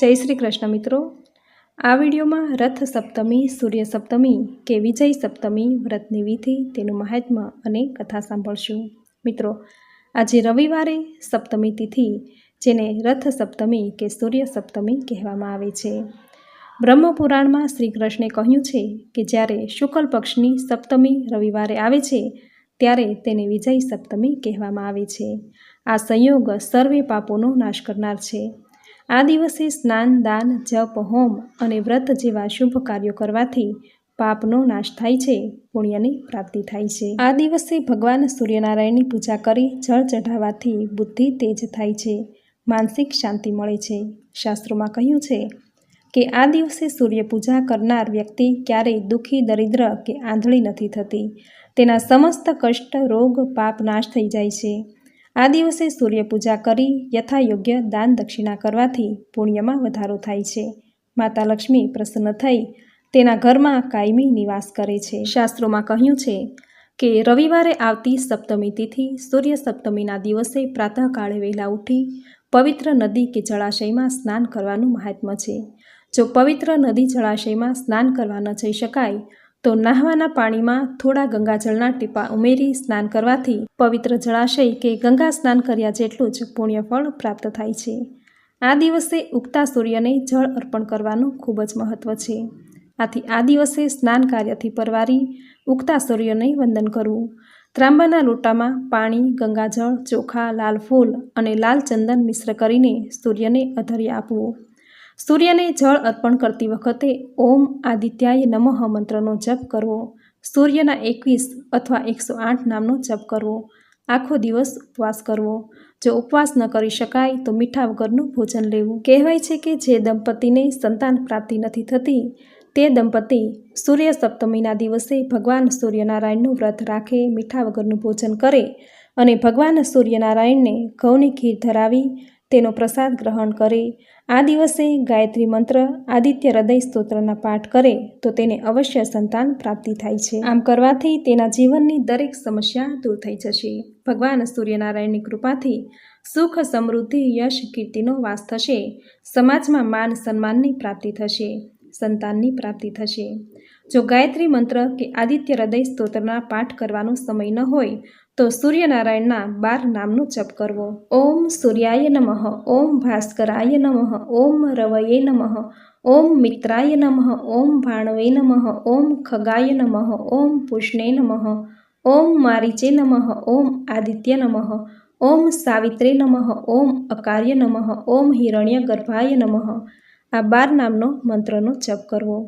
જય શ્રી કૃષ્ણ મિત્રો. આ વિડીયોમાં રથ સપ્તમી, સૂર્ય સપ્તમી કે વિજય સપ્તમી વ્રતની વિધિ તેનું મહાત્મ્ય અને કથા સાંભળશું. મિત્રો, આજે રવિવારે સપ્તમી તિથિ, જેને રથ સપ્તમી કે સૂર્ય સપ્તમી કહેવામાં આવે છે. બ્રહ્મપુરાણમાં શ્રી કૃષ્ણે કહ્યું છે કે જ્યારે શુક્લ પક્ષની સપ્તમી રવિવારે આવે છે, ત્યારે તેને વિજય સપ્તમી કહેવામાં આવે છે. આ સંયોગ સર્વે પાપોનો નાશ કરનાર છે. આ દિવસે સ્નાન, દાન, જપ, હોમ અને વ્રત જેવા શુભ કાર્યો કરવાથી પાપનો નાશ થાય છે, પુણ્યની પ્રાપ્તિ થાય છે. આ દિવસે ભગવાન સૂર્યનારાયણની પૂજા કરી જળ ચઢાવવાથી બુદ્ધિ તેજ થાય છે, માનસિક શાંતિ મળે છે. શાસ્ત્રોમાં કહ્યું છે કે આ દિવસે સૂર્ય પૂજા કરનાર વ્યક્તિ ક્યારેય દુઃખી, દરિદ્ર કે આંધળી નથી થતી. તેના સમસ્ત કષ્ટ, રોગ, પાપ નાશ થઈ જાય છે. આ દિવસે સૂર્યપૂજા કરી યથાયોગ્ય દાન દક્ષિણા કરવાથી પુણ્યમાં વધારો થાય છે. માતા લક્ષ્મી પ્રસન્ન થઈ તેના ઘરમાં કાયમી નિવાસ કરે છે. શાસ્ત્રોમાં કહ્યું છે કે રવિવારે આવતી સપ્તમી તિથિ સૂર્ય સપ્તમીના દિવસે પ્રાતઃકાળે વહેલા ઉઠી પવિત્ર નદી કે જળાશયમાં સ્નાન કરવાનું મહાત્મ્ય છે. જો પવિત્ર નદી જળાશયમાં સ્નાન કરવા ન જઈ શકાય તો નાહવાના પાણીમાં થોડા ગંગાજળના ટીપા ઉમેરી સ્નાન કરવાથી પવિત્ર જળાશય કે ગંગા સ્નાન કર્યા જેટલું જ પુણ્યફળ પ્રાપ્ત થાય છે. આ દિવસે ઉગતા સૂર્યને જળ અર્પણ કરવાનું ખૂબ જ મહત્ત્વ છે. આથી આ દિવસે સ્નાન કાર્યથી પરવારી ઉગતા સૂર્યને વંદન કરવું. ત્રાંબાના લોટામાં પાણી, ગંગાજળ, ચોખા, લાલ ફૂલ અને લાલ ચંદન મિશ્ર કરીને સૂર્યને અધર્ય આપવું. સૂર્યને જળ અર્પણ કરતી વખતે ઓમ આદિત્યાય નમઃ મંત્રનો જપ કરવો, સૂર્યના એકવીસ અથવા એકસો આઠ નામનો જપ કરવો, આખો દિવસ ઉપવાસ કરવો. જો ઉપવાસ ન કરી શકાય તો મીઠા વગરનું ભોજન લેવું. કહેવાય છે કે જે દંપતીને સંતાન પ્રાપ્તિ નથી થતી, તે દંપતી સૂર્ય સપ્તમીના દિવસે ભગવાન સૂર્યનારાયણનું વ્રત રાખે, મીઠા વગરનું ભોજન કરે અને ભગવાન સૂર્યનારાયણને ઘઉંની ખીર ધરાવી તેનો પ્રસાદ ગ્રહણ કરે, આ દિવસે ગાયત્રી મંત્ર, આદિત્ય હૃદય સ્તોત્રના પાઠ કરે, તો તેને અવશ્ય સંતાન પ્રાપ્તિ થાય છે. આમ કરવાથી તેના જીવનની દરેક સમસ્યા દૂર થઈ જશે. ભગવાન સૂર્યનારાયણની કૃપાથી સુખ, સમૃદ્ધિ, યશ, કીર્તિનો વાસ થશે. સમાજમાં માન સન્માનની પ્રાપ્તિ થશે. સંતાનની પ્રાપ્તિ થશે. જો ગાયત્રી મંત્ર કે આદિત્ય હૃદય સ્તોત્રના પાઠ કરવાનો સમય ન હોય તો સૂર્યનારાયણના બાર નામનો જપ કરવો ઓમ સૂર્યાય નમઃ ઓમ ભાસ્કરાય નમઃ ઓમ રવયે નમઃ ઓમ મિત્રાય નમઃ ઓમ ભાણવે નમઃ ઓમ ખગાય નમઃ ઓમ પુષ્ણે નમઃ ઓમ મારીચે નમઃ ઓમ આદિત્ય નમઃ ઓમ સાવિત્રે નમઃ ઓમ અકાર્ય નમઃ ઓમ હિરણ્ય ગર્ભાય નમઃ આ બાર નામનો મંત્રનો જપ કરવો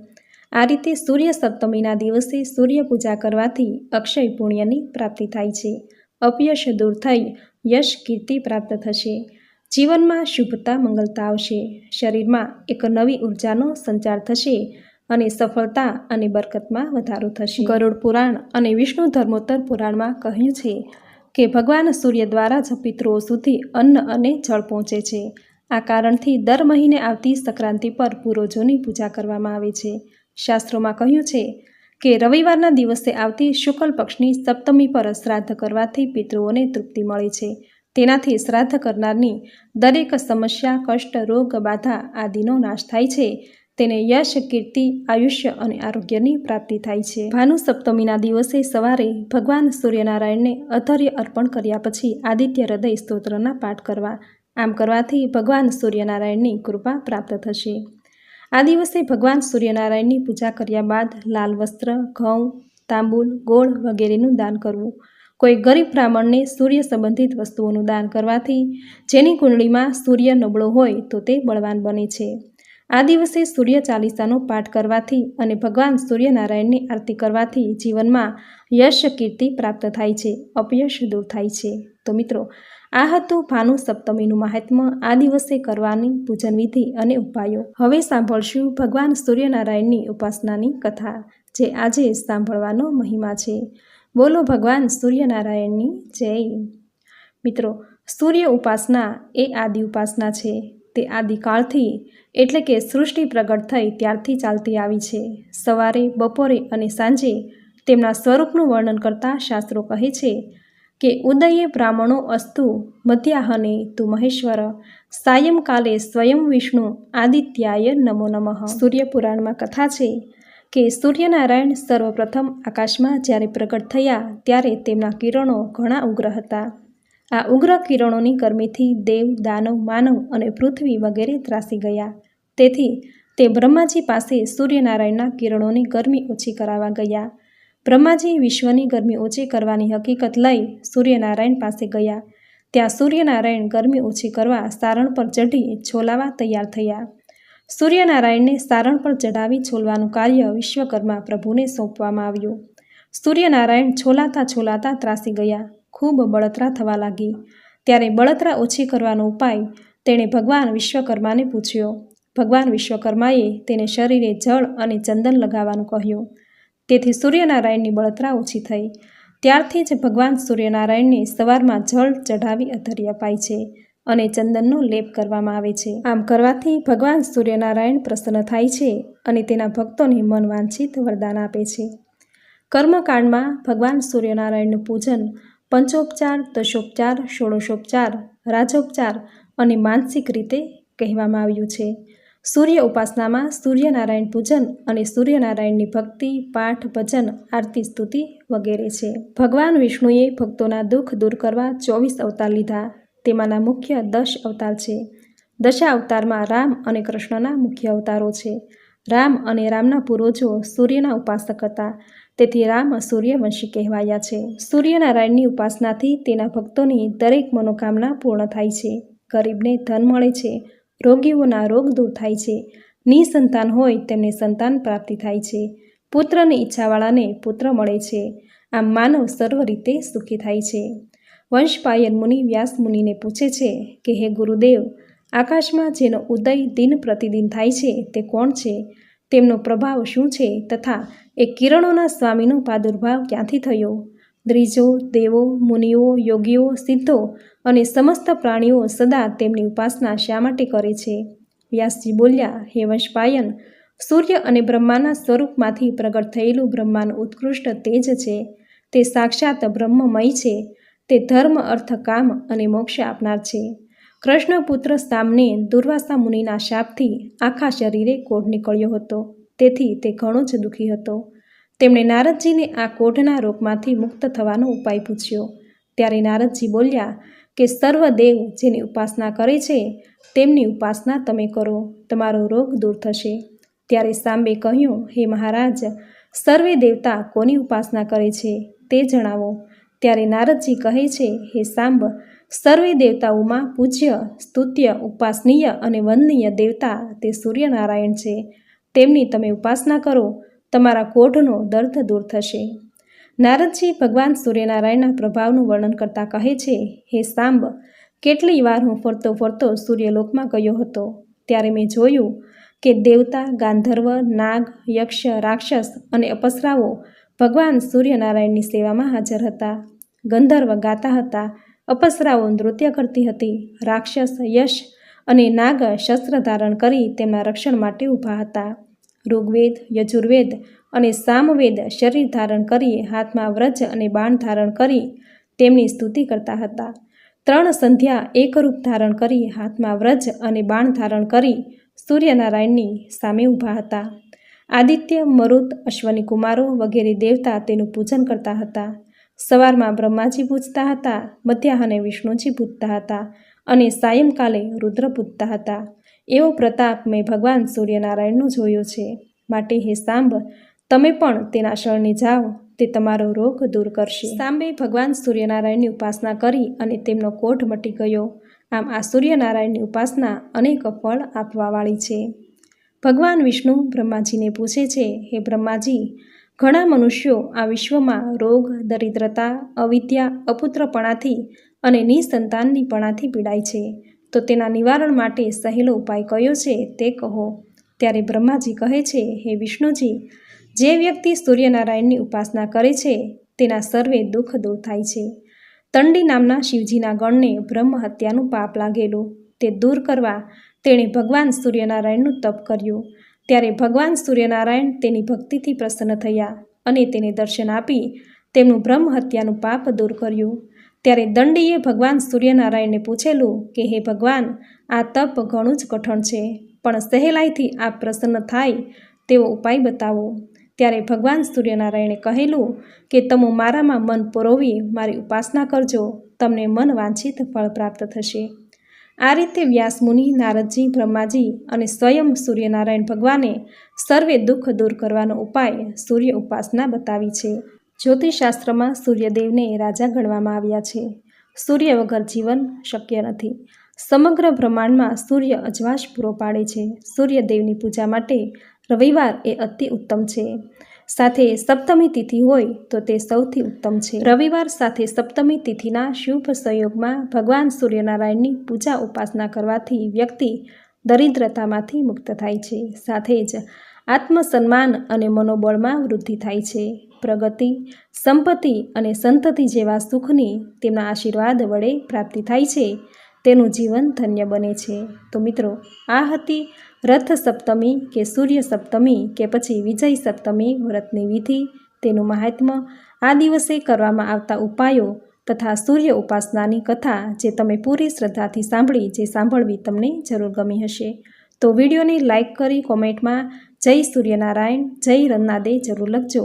આ રીતે સૂર્ય સપ્તમીના દિવસે સૂર્ય પૂજા કરવાથી અક્ષય પુણ્યની પ્રાપ્તિ થાય છે. અપયશ દૂર થઈ યશ કીર્તિ પ્રાપ્ત થશે. જીવનમાં શુભતા મંગલતા આવશે. શરીરમાં એક નવી ઉર્જાનો સંચાર થશે અને સફળતા અને બરકતમાં વધારો થશે. ગરુડ પુરાણ અને વિષ્ણુ ધર્મોત્તર પુરાણમાં કહ્યું છે કે ભગવાન સૂર્ય દ્વારા જ પિતૃઓ સુધી અન્ન અને જળ પહોંચે છે. આ કારણથી દર મહિને આવતી સંક્રાંતિ પર પૂર્વજોની પૂજા કરવામાં આવે છે. શાસ્ત્રોમાં કહ્યું છે કે રવિવારના દિવસે આવતી શુક્લ પક્ષની સપ્તમી પર શ્રાદ્ધ કરવાથી પિતૃઓને તૃપ્તિ મળે છે. તેનાથી શ્રાદ્ધ કરનારની દરેક સમસ્યા, કષ્ટ, રોગ, બાધા આદિનો નાશ થાય છે. તેને યશ, કીર્તિ, આયુષ્ય અને આરોગ્યની પ્રાપ્તિ થાય છે. ભાનુ સપ્તમીના દિવસે સવારે ભગવાન સૂર્યનારાયણને અધર્ય અર્પણ કર્યા પછી આદિત્ય હૃદય સ્તોત્રના પાઠ કરવા. આમ કરવાથી ભગવાન સૂર્યનારાયણની કૃપા પ્રાપ્ત થશે. આ દિવસે ભગવાન સૂર્યનારાયણની પૂજા કર્યા બાદ લાલ વસ્ત્ર, ઘઉં, તાંબુલ, ગોળ વગેરેનું દાન કરવું. કોઈ ગરીબ બ્રાહ્મણને સૂર્ય સંબંધિત વસ્તુઓનું દાન કરવાથી જેની કુંડળીમાં સૂર્ય નબળો હોય તો તે બળવાન બને છે. આ દિવસે સૂર્ય ચાલીસાનો પાઠ કરવાથી અને ભગવાન સૂર્યનારાયણની આરતી કરવાથી જીવનમાં યશ, કીર્તિ પ્રાપ્ત થાય છે, અપયશ દૂર થાય છે. તો મિત્રો આ હતું ભાનુ સપ્તમીનું મહાત્મ્ય આ દિવસે કરવાની પૂજન વિધિ અને ઉપાયો. હવે સાંભળશું ભગવાન સૂર્યનારાયણની ઉપાસનાની કથા, જે આજે સાંભળવાનો મહિમા છે. બોલો ભગવાન સૂર્યનારાયણની જય. મિત્રો, સૂર્ય ઉપાસના એ આદિ ઉપાસના છે. તે આદિકાળથી, એટલે કે સૃષ્ટિ પ્રગટ થઈ ત્યારથી ચાલતી આવી છે. સવારે, બપોરે અને સાંજે તેમના સ્વરૂપનું વર્ણન કરતા શાસ્ત્રો કહે છે કે ઉદયે બ્રાહ્મણો અસ્તુ મધ્યાહને તું મહેશ્વર સાયંકાલે સ્વયં વિષ્ણુ આદિત્યાય નમો નમઃ. સૂર્યપુરાણમાં કથા છે કે સૂર્યનારાયણ સર્વપ્રથમ આકાશમાં જ્યારે પ્રગટ થયા ત્યારે તેમના કિરણો ઘણા ઉગ્ર હતા. આ ઉગ્ર કિરણોની ગરમીથી દેવ, દાનવ, માનવ અને પૃથ્વી વગેરે ત્રાસી ગયા. તેથી તે બ્રહ્માજી પાસે સૂર્યનારાયણના કિરણોની ગરમી ઓછી કરાવવા ગયા. બ્રહ્માજી વિશ્વની ગરમી ઓછી કરવાની હકીકત લઈ સૂર્યનારાયણ પાસે ગયા. ત્યાં સૂર્યનારાયણ ગરમી ઓછી કરવા સારણ પર ચઢી છોલાવા તૈયાર થયા. સૂર્યનારાયણને સારણ પર ચઢાવી છોલવાનું કાર્ય વિશ્વકર્મા પ્રભુને સોંપવામાં આવ્યું. સૂર્યનારાયણ છોલાતા છોલાતા ત્રાસી ગયા. ખૂબ બળતરા થવા લાગી. ત્યારે બળતરા ઓછી કરવાનો ઉપાય તેણે ભગવાન વિશ્વકર્માને પૂછ્યો. ભગવાન વિશ્વકર્માએ તેને શરીરે જળ અને ચંદન લગાવવાનું કહ્યું. તેથી સૂર્યનારાયણની બળતરા ઓછી થઈ. ત્યારથી જ ભગવાન સૂર્યનારાયણને સવારમાં જળ ચઢાવી અધરી અપાય છે અને ચંદનનો લેપ કરવામાં આવે છે. આમ કરવાથી ભગવાન સૂર્યનારાયણ પ્રસન્ન થાય છે અને તેના ભક્તોને મન વાંછિત વરદાન આપે છે. કર્મકાંડમાં ભગવાન સૂર્યનારાયણનું પૂજન પંચોપચાર, દશોપચાર, ષોડશોપચાર, રાજોપચાર અને માનસિક રીતે કહેવામાં આવ્યું છે. સૂર્ય ઉપાસનામાં સૂર્યનારાયણ પૂજન અને સૂર્યનારાયણની ભક્તિ, પાઠ, ભજન, આરતી, સ્તુતિ વગેરે છે. ભગવાન વિષ્ણુએ ભક્તોના દુઃખ દૂર કરવા ચોવીસ અવતાર લીધા. તેમાંના મુખ્ય દશ અવતાર છે. દશા અવતારમાં રામ અને કૃષ્ણના મુખ્ય અવતારો છે. રામ અને રામના પૂર્વજો સૂર્યના ઉપાસક હતા. તેથી રામ સૂર્યવંશી કહેવાયા છે. સૂર્યનારાયણની ઉપાસનાથી તેના ભક્તોની દરેક મનોકામના પૂર્ણ થાય છે. ગરીબને ધન મળે છે. રોગીઓના રોગ દૂર થાય છે. નિસંતાન હોય તેમને સંતાન પ્રાપ્તિ થાય છે. પુત્રની ઈચ્છાવાળાને પુત્ર મળે છે. આમ માનવ સર્વ રીતે સુખી થાય છે. વંશપાયન મુનિ વ્યાસ મુનિને પૂછે છે કે, હે ગુરુદેવ, આકાશમાં જેનો ઉદય દિન પ્રતિદિન થાય છે તે કોણ છે? તેમનો પ્રભાવ શું છે? તથા એ કિરણોના સ્વામીનો પ્રાદુર્ભાવ ક્યાંથી થયો? દ્રિજો, દેવો, મુનિઓ, યોગીઓ, સિદ્ધો અને સમસ્ત પ્રાણીઓ સદા તેમની ઉપાસના શા માટે કરે છે? વ્યાસજી બોલ્યા, હે વંશપાયન, સૂર્ય અને બ્રહ્માના સ્વરૂપમાંથી પ્રગટ થયેલું બ્રહ્માનું ઉત્કૃષ્ટ તેજ છે. તે સાક્ષાત બ્રહ્મમય છે. તે ધર્મ, અર્થ, કામ અને મોક્ષ આપનાર છે. કૃષ્ણપુત્ર સામને દુર્વાસા મુનિના શાપથી આખા શરીરે કોઢ નીકળ્યો હતો. તેથી તે ઘણો જ દુઃખી હતો. તેમણે નારદજીને આ કોઢના રોગમાંથી મુક્ત થવાનો ઉપાય પૂછ્યો. ત્યારે નારદજી બોલ્યા કે સર્વદેવ જેની ઉપાસના કરે છે, તેમની ઉપાસના તમે કરો, તમારો રોગ દૂર થશે. ત્યારે સાંબે કહ્યું, હે મહારાજ, સર્વે દેવતા કોની ઉપાસના કરે છે તે જણાવો. ત્યારે નારદજી કહે છે, હે સાંબ, સર્વે દેવતાઓમાં પૂજ્ય, સ્તુત્ય, ઉપાસનીય અને વંદનીય દેવતા તે સૂર્યનારાયણ છે. તેમની તમે ઉપાસના કરો તમારા કોઢનો દર્દ દૂર થશે. નારદજી ભગવાન સૂર્યનારાયણના પ્રભાવનું વર્ણન કરતા કહે છે, હે સાંબ, કેટલી વાર હું ફરતો ફરતો સૂર્યલોકમાં ગયો હતો. ત્યારે મેં જોયું કે દેવતા, ગાંધર્વ, નાગ, યક્ષ, રાક્ષસ અને અપસરાઓ ભગવાન સૂર્યનારાયણની સેવામાં હાજર હતા. ગંધર્વ ગાતા હતા, અપસરાઓ નૃત્ય કરતી હતી, રાક્ષસ યશ અને નાગ શસ્ત્ર ધારણ કરી તેમના રક્ષણ માટે ઊભા હતા. ઋગ્વેદ, યજુર્વેદ અને સામવેદ શરીર ધારણ કરી, હાથમાં વ્રજ અને બાણ ધારણ કરી તેમની સ્તુતિ કરતા હતા. ત્રણ સંધ્યા એકરૂપ ધારણ કરી, હાથમાં વ્રજ અને બાણ ધારણ કરી સૂર્યનારાયણની સામે ઊભા હતા. આદિત્ય, મરુત, અશ્વની કુમારો વગેરે દેવતા તેનું પૂજન કરતા હતા. સવારમાં બ્રહ્માજી પૂજતા હતા, મધ્યાહને વિષ્ણુજી પૂજતા હતા અને સાયંકાલે રુદ્ર પૂજતા હતા. એવો પ્રતાપ મેં ભગવાન સૂર્યનારાયણનો જોયો છે. માટે હે સાંભ તમે પણ તેના શરણે જાઓ, તે તમારો રોગ દૂર કરશે. સાંબે ભગવાન સૂર્યનારાયણની ઉપાસના કરી અને તેમનો કોઢ મટી ગયો. આમ આ સૂર્યનારાયણની ઉપાસના અનેક ફળ આપવાવાળી છે. ભગવાન વિષ્ણુ બ્રહ્માજીને પૂછે છે, હે બ્રહ્માજી, ઘણા મનુષ્યો આ વિશ્વમાં રોગ, દરિદ્રતા, અવિદ્યા, અપુત્રપણાથી અને નિસંતાનનીપણાથી પીડાય છે. તો તેના નિવારણ માટે સહેલો ઉપાય કયો છે તે કહો. ત્યારે બ્રહ્માજી કહે છે, હે વિષ્ણુજી, જે વ્યક્તિ સૂર્યનારાયણની ઉપાસના કરે છે, તેના સર્વે દુઃખ દૂર થાય છે. તંડી નામના શિવજીના ગણને બ્રહ્મ હત્યાનું પાપ લાગેલું. તે દૂર કરવા તેણે ભગવાન સૂર્યનારાયણનું તપ કર્યું. ત્યારે ભગવાન સૂર્યનારાયણ તેની ભક્તિથી પ્રસન્ન થયા અને તેને દર્શન આપી તેમનું બ્રહ્મ હત્યાનું પાપ દૂર કર્યું. ત્યારે દંડીએ ભગવાન સૂર્યનારાયણને પૂછેલું કે, હે ભગવાન, આ તપ ઘણું જ કઠણ છે, પણ સહેલાઈથી આ પ્રસન્ન થાય તેવો ઉપાય બતાવો. ત્યારે ભગવાન સૂર્યનારાયણે કહેલું કે, તમે મારામાં મન પરોવી મારી ઉપાસના કરજો, તમને મન વાંછિત ફળ પ્રાપ્ત થશે. આ રીતે વ્યાસમુનિ નારદજી, બ્રહ્માજી અને સ્વયં સૂર્યનારાયણ ભગવાને સર્વે દુઃખ દૂર કરવાનો ઉપાય સૂર્ય ઉપાસના બતાવી છે. જ્યોતિષશાસ્ત્રમાં સૂર્યદેવને રાજા ગણવામાં આવ્યા છે. સૂર્ય વગર જીવન શક્ય નથી. સમગ્ર બ્રહ્માંડમાં સૂર્ય અજવાશ પૂરો પાડે છે. સૂર્યદેવની પૂજા માટે રવિવાર એ અતિ ઉત્તમ છે. સાથે સપ્તમી તિથિ હોય તો તે સૌથી ઉત્તમ છે. રવિવાર સાથે સપ્તમી તિથિના શુભ સંયોગમાં ભગવાન સૂર્યનારાયણની પૂજા ઉપાસના કરવાથી વ્યક્તિ દરિદ્રતામાંથી મુક્ત થાય છે. સાથે જ આત્મસન્માન અને મનોબળમાં વૃદ્ધિ થાય છે. પ્રગતિ, સંપત્તિ અને સંતતિ જેવા સુખની તેમના આશીર્વાદ વડે પ્રાપ્તિ થાય છે. તેનું જીવન ધન્ય બને છે. તો મિત્રો, આ હતી રથ સપ્તમી કે સૂર્ય સપ્તમી કે પછી વિજય સપ્તમી વ્રતની વિધિ. તેનું મહાત્મ્ય આ દિવસે કરવામાં આવતા ઉપાયો તથા સૂર્ય ઉપાસનાની કથા જે તમે પૂરી શ્રદ્ધાથી સાંભળી, જે સાંભળવી તમને જરૂર ગમી હશે. તો વિડીયોને લાઇક કરી કોમેન્ટમાં જય સૂર્યનારાયણ, જય રન્નાદે જરૂર લખજો.